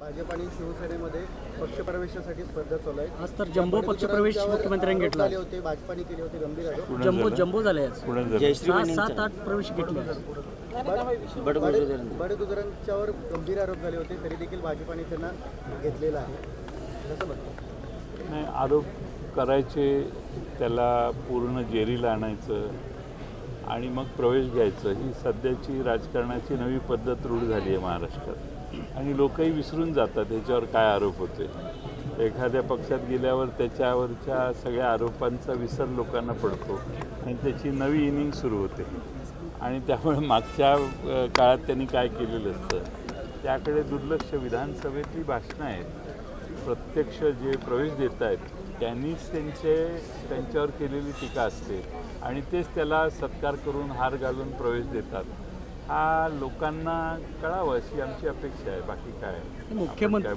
भाजप आणि शिवसेनेमध्ये पक्षप्रवेशासाठी स्पर्धा चालू आहे. आज तर जम्बो पक्षप्रवेश मुख्यमंत्र्यांनी घेतला. झाले होते भाजपाने केले होते गंभीर आरोप. जम्बो जम्बो झाले आज. सहा सात आठ प्रवेश घेतले बडगुजरांच्यावर गंभीर आरोप झाले होते तरी देखील भाजपाने त्यांना घेतलेला आहे. कसं नाही आरोप करायचे त्याला पूर्ण जेरीला आणायचं आणि मग प्रवेश घ्यायचं. ही सध्याची राजकारणाची नवी पद्धत रूढ झाली आहे महाराष्ट्रात. आणि लोकही विसरून जातात याच्यावर काय आरोप होते एखाद्या पक्षात गेल्यावर त्याच्यावरच्या सगळ्या आरोपांचा विसर लोकांना पडतो आणि त्याची नवी इनिंग सुरू होते. आणि त्यामुळे मागच्या काळात त्यांनी काय केलेलं असतं? त्याकडे दुर्लक्ष विधानसभेतली भाषणं आहेत. प्रत्यक्ष जे प्रवेश देत आहेत त्यांनीच त्यांचे त्यांच्यावर केलेली टीका असते. आणि तेच त्याला सत्कार करून हार घालून प्रवेश देतात. हा लोकांना कळावं अशी आमची अपेक्षा आहे. बाकी काय? मुख्यमंत्री